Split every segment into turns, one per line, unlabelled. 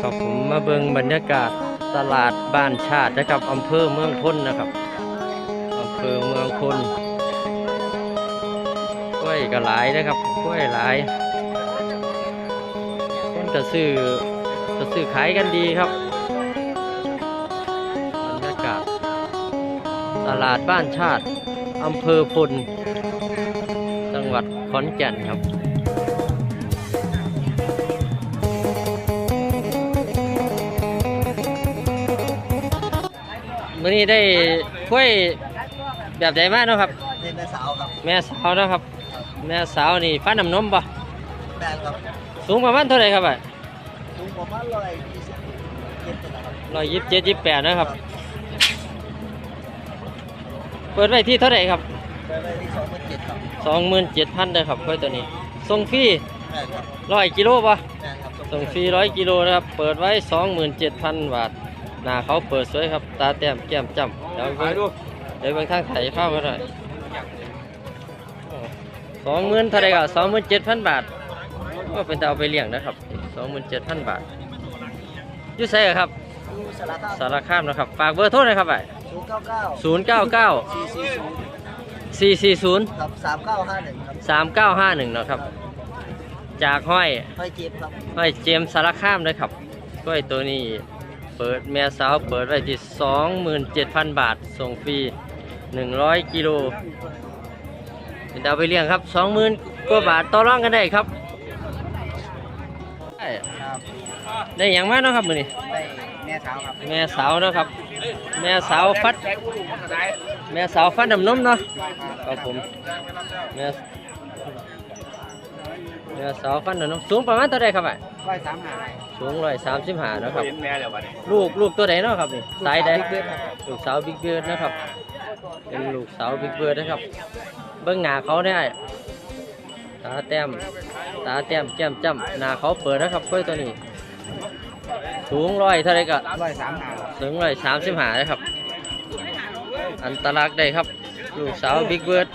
ครับผมมาเบิ่งบรรยากาศตลาดบ้านชาตินะครับอำเภอเมืองพ้นนะครับอำเภอเมืองพ้นกล้วยก็หลายนะครับกล้วยหลายคนก็ซื้อก็ซื้อขายกันดีครับบรรยากาศตลาดบ้านชาติอำเภอพลจังหวัดขอนแก่นครับ มื่อนี้ได้กล้วยแบบใหญ่มากเนาะครับ
เล่นแม่สาวครับ
แม่สาวเนาะครับ แม่สาวนี่ฟ้าน้ำนมปะ
แบนครับ
สูงประมาณเท่าไหร่ครับอะ
สูงประมาณร้อยยี่สิบเจ็ดนะครับ
ร้อยยี่สิบเจ็ดยี่สิบแปดนะครับ เปิดไว้ที่เท่าไหร่ครับ
ไปไปที่สองพันเจ็ดครับ
สองหมื่นเจ็ดพันเลยครับกล้วยตัวนี้ส่งฟรี
แม่นครับ
ร้อยกิโลปะ
แม่นครับ
ส่งฟรีร้อยกิโลนะครับ เปิดไว้สองหมื่นเจ็ดพันบาท หน้าเขาเปิดสวยครับ ตาแต้มแก้มจ้ำเดี๋ยวเบิ่งเดี๋ยวเบางทางไถเข้าก็ได้สองหมื่นเท่าไหรก็สองหมื่นเจ็ดพันบาทก็เป็นแต่เอาไปเลี้ยงนะครับสองหมื่นเจ็ดพันบาทอยุ่ใส่ครับ
ดูสารคาม
สารคามนะครับ ฝากเบอร์โทรหน่อยครับไป
ศูนย์เก้าเก้า
ศูนย์เก้าเก้า
สี่สี่ศูนย์
สี่สี่ศูนย์
ครับสามเก้าห้าหนึ่งครับ
สามเก้าห้าหนึ่งนะครับ จากห้อย
ห้อยเจ็บครับ
ห้อยเจมส์สารคามนะครับกล้วยตัวนี้เปิดแม่สาวเปิดไว้ที่สองหมื่นเจ็ดพันบาท ส่งฟรีหนึ่งร้อยกิโลเป็นดาวไปเลี้ยงครับสองหมื่นกว่าบาทต่อรองกันได้ครับ ได้
ครับ
ได้อย่างมากนาะครับมือนี้
ได้แม่สาวครับ
แม่สาวเนาะครับ แม่สาวฟัด แม่สาวฟัดน้ำนมเนาะครับผมแม่แม่สาวฟัดน้ำนมสูงประมาณเท่าไรครับอะ
ร้อยสามห้า
สูงร้อยสามสิบห้านาะครับ
เห็นแม่แล้ววะเนี่ย
ลูกลูกตัวไหนเนาะครับนี่สายใด
บิ๊กเบิร์ดครับ
ลูกสาวบิ๊กเบิร์ดนะครับ เป็นลูกสาวบิ๊กเบิร์ดนะครับ เบื้องหน้าเขาเนี่ยตาแต้มตาแต้มแก้มจ้ำหน้าเขาเปิดนะครับกล้วยตัวนี้ สูงร้อยเท่าไรก็
ร้อยสามห้า
ถึงร้อยสามสิบห้านะครับ อันตรักได้ครับ ลูกสาวบิ๊กเบิร์ด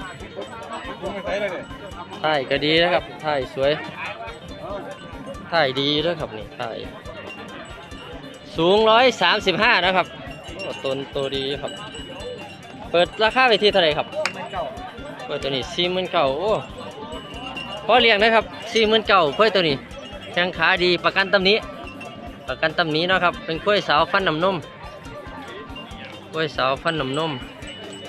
ถ่ายก็ดีนะครับถ่ายสวย ถ่ายดีด้วยครับนี่ถ่ายสูงร้อยสามสิบห้านะครับต้นตัวดีครับ เปิดราคาไปที่เท่าไหร่ครับ
ไม่เก้า
เปิดตัวนี้สี่หมื่นเก้าโอ้พอเลี้ยงนะครับสี่หมื่นเก้าเพื่อตัวนี้แข้งขาดีประกันตำนี้ประกันตำนี้นะครับ เป็นกล้วยสาวฟันน้ำนมกล้วยสาวฟันน้ำนม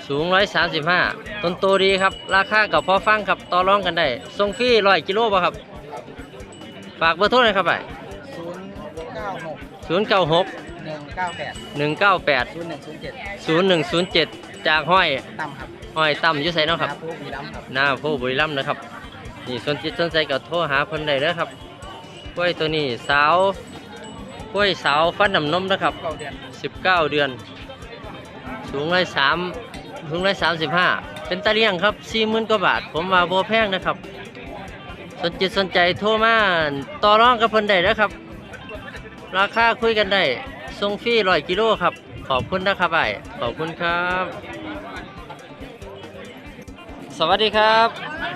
สูงร้อยสามสิบห้าต้นโตดีครับ ราคากับพอฟังครับต่อรองกันได้ส่งฟรีร้อยกิโลป่ะครับ ฝากเบอร์โทรหน่อยครับไป
ศูนย์เก้าหก
ศูนย์เก้าหก
หนึ่งเก้าแปด
หนึ่งเก้าแปด
ศูนย์หนึ่งศูนย์เจ็ด
ศูนย์หนึ่งศูนย์เจ็ดจากห้อย
ตั้มครับ
ห้อยตั้มอยุ่ไสเนาะครับ
นาผู้มีล้ำครับ
หน้าโพบุรีรัมย์นะครับ นี่สนจิตสนใจก็โทรหาเพิ่นได้เลยครับกล้วยตัวนี้สาวกล้วยสาวฟันน้ำนมนะครับ
เก้าเดือน
19เดือน สูงร้อยสามสูงร้อยสามสิบห้าเป็นตะเลียงครับสี่หมื่นกว่าบาท ผมว่าโบแพงนะครับ สนจิตสนใจโทรมาต่อรองกับเพิ่นได้นะครับ ราคาคุยกันได้ส่งฟรีร้อยกิโลครับ ขอบคุณนะครับไอ้ขอบคุณครับ สวัสดีครับ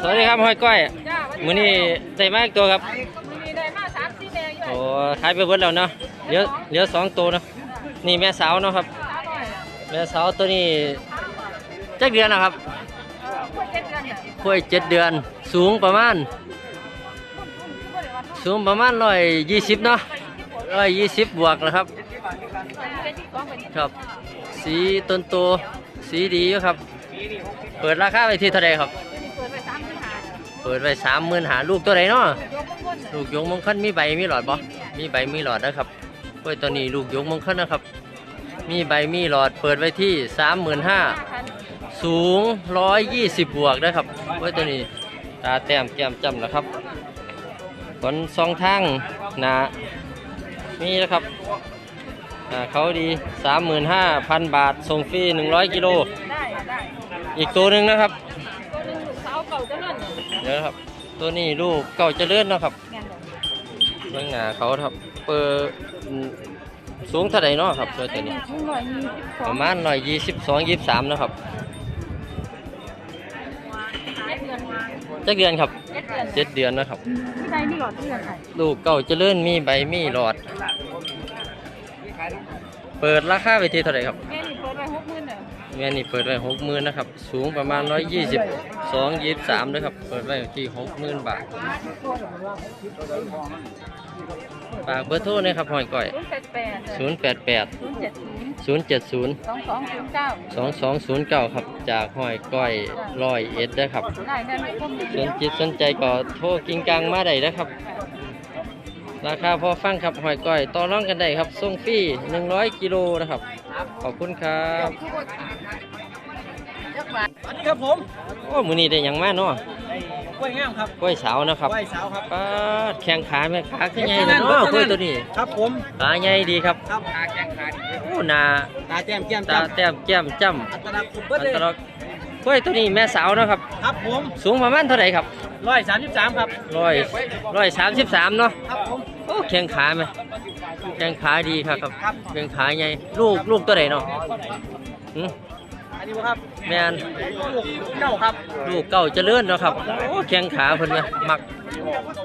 สวัสดีครับห้อยก้อย
จ้า
มื้อนี้ได้มากตัวครับ
มีได้มาสามสี่แดงอยู่
โอ้ขายไปเบิดแล้วเนาะเหลือเหลือสองตัวเนาะนี่แม่สาวเนาะครับ
สามร้อย
แม่สาวตัวนี้จักเดือนนะครับ
เพื่อเจ็ดเดือนเนี่ย
กล้วยเจ็ดเดือนสูงประมาณ สูงประมาณร้อยยี่สิบเนาะร้อยยี่สิบบวกนะครับ ครับ สีต้นโตสีดีอยู่ครับ เปิดราคาไปที่เท่าไรครับ
เปิดไปสามห
มื่นหาลูกตัวไหนเนาะ
ลู
กยกมงคลมีใบมีหลอดบ่มีใบมีหลอดนะครับกล้วยตัวนี้ลูกยกมงคลนะครับ มีใบมีหลอดเปิดไว้ที่สามหมื่นห้า
พัน
สูง120บบวกนะครับไว้ตัวนี้ตาแต้มแก้มจำนะครับ ขนสองทางหนามีนะครับอ่าเขาดี 35,000 บาทส่งฟรี 100 กิโล
ได้ได้
อีกตัวหนึ่งนะครับ
ตัวหนึงลูกสาวเก่าจะเลื่อน
เดี๋ยวนะครับ ตัวนี้ลูกเก่าเจะเลื่อนนาะครับ
งานดอก
เบื้องหน้าเขาครับ เปิดสูงเท่าไหร่เนาะครับตัว
ไอ้
นี้
เนี่ยทุ่งหน่อยมีสิบส
ป
อง
ระมาณ122 23 นะครับ
หายเดือนมา
จักเดือนครับ
เจ็ดเดือน
7เดือนนะครับ
ที่ใดนี่หลอดเดือนไทย
ลูกเก่าเจริญมีใบมีหลอด เปิดราคาไปที่เท่าไหร่ครับ
แม่นี่เปิดไว้หกหมื่นเด้อ
แม่นี่เปิดไว้หกหมื่นนะครับ สูงประมาณร้อยยี่สิบสองยี่สามนะครับ เปิดไว้ที่หกหมื่นบาทฝากเบอร์โทรนะครับหอยก่อย
ศูนย์แปดแปด
ศูนย์แปดแปด
ศูนย์เจ็ดศูนย์
ศูนย์เจ็ดศูนย์
สองสองศูนย์เก้า
สองสองศูนย์เก้าครับจากหอยก้อยร้อยเอ็ดนะครับ
ได้ได้ไม่คุ้ม
สนจิตสนใจก็โทรกิงกังมาได้นะครับ ราคาพอฟังครับหอยก้อยต่อรองกันได้ครับส่งฟรี100กิโลนะครับ ขอบคุณครับ
สวัสดีครับผม
โอ้มือนี้ได้หยังมาเนาะ
กล้วยงามครับ
กล้วยสาวนะครับ
กล้วยสาวครับ
ป้าดแข้งขาแม่ขาขึ้นใหญ่เลยเนาะกล้วยตัวนี้
ครับผม
ขาใหญ่ดีครับ
ครับขาแข้งขาดี
โอ้ หนา
ตาแจ่มแก้ม
ตา
จ้ำ
แต้มแก้มจ้
อัตราคุำมเบิด
อั
เลย
ตลักษณ์กล้วยตัวนี้แม่สาวเนาะครับ
ครับผม
สูงประมาณเท่าไหร่ครับ
ร้อยสามสิบสามครับ
ร้อยร้อยสามสิบสามเนาะ
ครับผม
โอ้แข้งขาไหมแข้งขาดีครับครับแข้งขาใหญ่ลูกลูกตัวไหนเนาะหึ
อันนี้บ่ครับ
แม่น
ลูกเจ้าครับ
ลูกเก่าเจริญเนาะครับโอ้แข้งขาเพิ่นเนี่ยมัก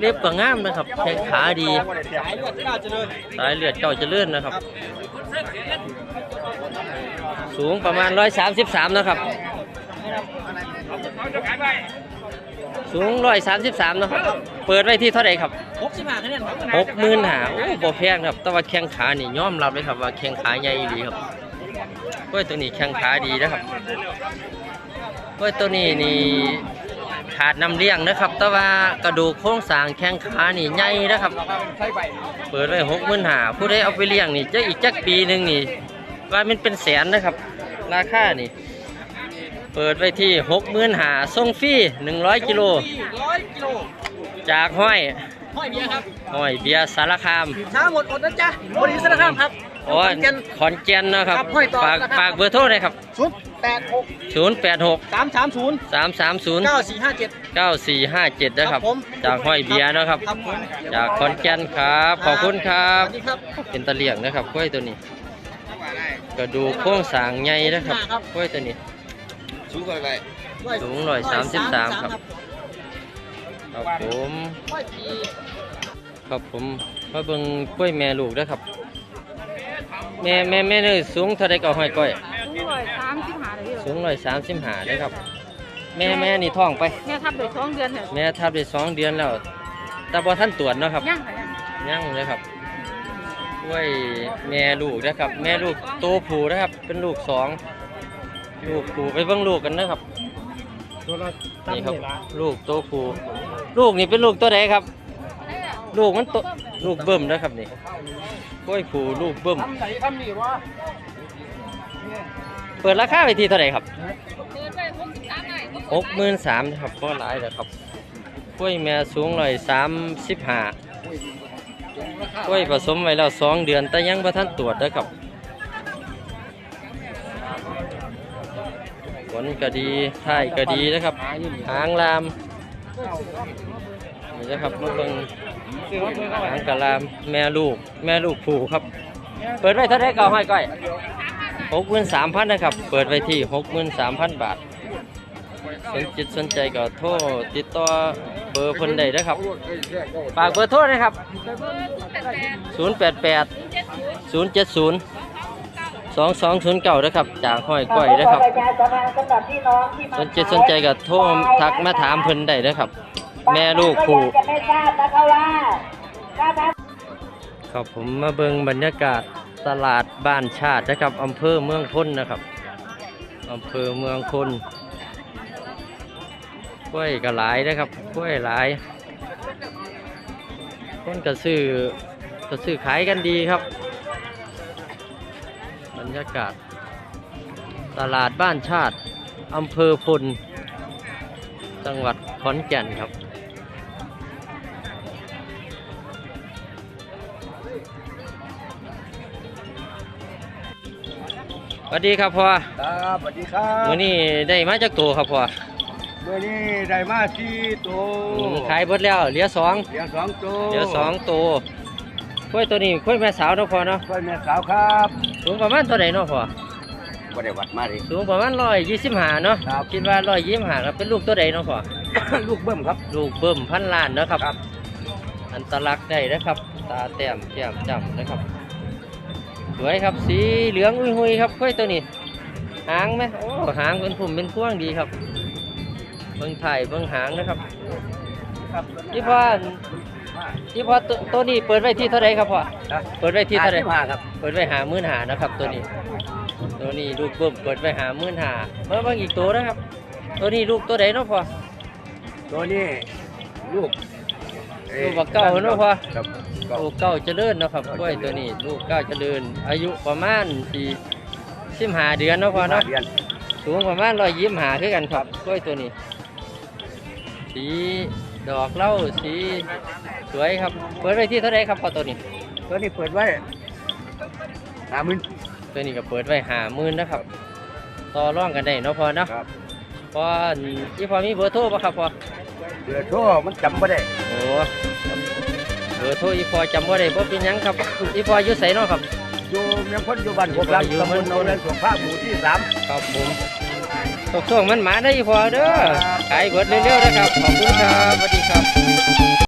เล็บก็งามนะครับแข้งขาดี
สายเลือดเจ้าเจริญ
สายเลือดเก่าเจริญนะครับ สูงประมาณ 133 นะครับ สูง 133 นะครับ เปิดไว้ที่เท่าไหร่ครับ
หกสิบห้าคะแนนครับ
หกหมื่นหาโอ้บ่แพงครับ แต่ว่าแข้งขานี่ยอมรับเลยครับว่าแข้งขาใหญ่ดีครับกล้วยตัวนี้แข้งขาดีนะครับกล้วยตัวนี้นี่ ขาดน้ำเลี้ยงนะครับ แต่ว่ากระดูกโครงสร้างแข้งขานี่ใหญ่นะครับ
ใช่ใบ
เปิดไว้หกหมื่นหาผู้ใดเอาไปเลี้ยงนี่จะอีกจักปีหนึ่งนี่ ว่ามันเป็นแสนนะครับ ราคานี่ เปิดไว้ที่หกหมื่นหาส่งฟรีหนึ่งร้อยกิโล
ร้อยกิโล
จากห้อย
ห้อยเบียร์ครับ
ห้อยเบียร์สารคาม
ช้าหมดอดนะจ๊ะบริษัทนะครับครับ
อ๋อ
กัน
ขอนแก่นนะครับ
ครับห้อยต่อ
ฝาก
นะครับ
ฝากเบอร์โทรเลยครับ
ศูนย์ แปดหก
ศูนย์แปดหก
สามสามศูนย์
สามสามศูนย์
เก้าสี่ห้าเจ็ด
เก้าสี่ห้าเจ็ดนะครับ
ผม
จากห้อยเบียร์นะครับ
ครับผม
จากขอนแก่นครับ ขอบคุณครั
ส
บ
วัสดีครับ
เป็นตะเลียงนะครับกล้วยตัวนี้ กระดูกโค้งสร้างใหญ่นะครับกล้วยตัวนี้
สูงกว่าไป
สูงหน่อย33ครับครับผม
ร้อยปี
ครับผมมาเบิ่งกล้วยแม่ลูกนะครับ แม่แม่แม่นี่สูงเท่าไรก็ห้อยก้อย
สูงร้อยสาม สิบห้าเลย
สูงร้อยสามสิบห้าเลยครับ แม่แม่นี่ท้องไป
แม่ทับเด็กสองเดือนเหรอ
แม่ทับได้สองเดือนแล้ว แต่บ่ท่านตรวจเนาะครับ
ย่างค่ะย่าง
ยังเลยครับกล้วยแม่ลูกนะครับ แม่ลูกโตผูนะครับ เป็นลูกสองลูกผูไปเบิ่งลูกกันนะครับนี่ครับลูกโตผูลูกนี่เป็นลูกตัวไหนครับ ลูกมันโตลูกเบิ่มนะครับนี่กล้วยผูลูกเบิ่ม
ทำไหนทำนี่วะ
เปิดราคาไปที่เท่าไหร่ครับ
เดินไปหกสิบสามไร่
หกหมื่นสามนะครับก็หลายแล้วครับกล้วยแม่สูงหน่อยสามสิบห้ากล้วยผสมไว้แล้วสองเดือน แต่ยังบ่ทันตรวจนะครับผลก็ดีท้ายก็ดีนะครับ หางลามนี่นะครับมาเบิ่งหางกะลามแม่ลูก แม่ลูกผูครับ เปิดไว้เท่าไหรเก่าให้ก้อย หกหมื่นสามพันนะครับ เปิดไว้ที่หกหมื่นสามพันบาท สนจิตสนใจก็โทรติดต่อเบอร์เพิ่นได้นะครับฝากเบอร์โทรนะครับ
แปดแปด
088 070 2209นะครับ จากห้อยก้อยนะครับ สนจิตสนใจก็โทรทักมาถามเพิ่นได้นะครับ แม่ลูกผู้
จะไม่ทราบนะคะว่าถ้าท่าน
ครับผมมาเบิ่งบรรยากาศ ตลาดบ้านชาตินะครับอำเภอเมืองพ้นนะครับอำเภอเมืองพ้นกล้วยก็หลายนะครับกล้วยหลาย คนก็ซื้อก็ซื้อขายกันดีครับ บรรยากาศ ตลาดบ้านชาติอำเภอพลจังหวัดขอนแก่นครับ สวัสดีครับพ่อ
ครับสวัสดีครับ
วันนี้ได้มาจากตัวครับพ่อ
เมื่อนี้ได้มาสี่ตัว
อืมขายเบิดแล้วเหลือสอง
เหลือสองตัว
เหลือสองตัวกล้วยตัวนี้กล้วยแม่สาวเนาะพ่อเนาะ
กล้วยแม่สาวครับ
สูงประมาณเท่าไหร่เนาะพ่อ
บ่ได้วัดมาดิ
สูงประมาณร้อยยี่สิบห้าเนาะ
ครับ
คิดว่าร้อยยี่สิบห้าเป็นลูกตัวใดเนาะพ่อ
ลูกเบิ้มครับ
ลูกเบิ่มพันล้านเนาะครับ
ครับ
อันตลักษณ์ได้นะครับ ตาแต้มแก้มจำนะครับ สวยครับสีเหลืองอุ้ยหุยครับค่อยตัวนี้หางไหมโอ้หางเป็นพุ่มเป็นพวงดีครับเบิ้งถ่ายเบิ้งหางนะครับ
ครับ
ที่พ่อที่พ่อตัวตัวนี้เปิดไว้ที่เท่าไรครับพ่อเปิดไว้ที่เท่าไร
ห้าครับ
เปิดไว้หามื่นหานะครับ ตัวนี้ ตัวนี้ลูกเบิ่มเปิดไว้หามื่นหาเมื่อบางอีกตัวนะครับ ตัวนี้ลูกตัวใดเนาะพ่อ
ตัวนี้ลูกอ่อ
ลูกบักเก้าเนอะพ่อ
ครับเก้า
ลูกเก้าเจริญเนาะครับกล้วยตัวนี้ลูกเก้าเจริญ อายุประมาณสี่สิบห้าเดือนเนาะพ่อเนาะ
เดือน
สูงประมาณร้อยยี่สิบห้าคือกันครับกล้วยตัวนี้ สีดอกเหล้าสีสวยครับ เปิดไว้ที่เท่าไรครับพ่อตัวนี้
ตัวนี้เปิดไว้ห้าหมื่น
ตัวนี้ก็เปิดไว้หาหมื่นนะครับ ต่อร่องกันได้เนาะพ่อเนาะ
ครับ
พอที่พอมีเบอร์โทรป่ะครับพ่อ
เดือดโทรมันจำไม่ได้
โอ้ เบอร์โทรอีพอจำว่าได้บ่เป็นหยังครับอีพออยู่ไสเนาะครับ
อยู่เมียงพ้นอยู่บ้านพวกเรา
อยู่
ตำบ
บ้าน
ลโนนสุภาพหมู่ที่สาม
ครับผมตกช่วงมันหมาได้อีพอเด้อขายเบิดเร็วๆนะครับขอบคุณครับสวัสดีครับ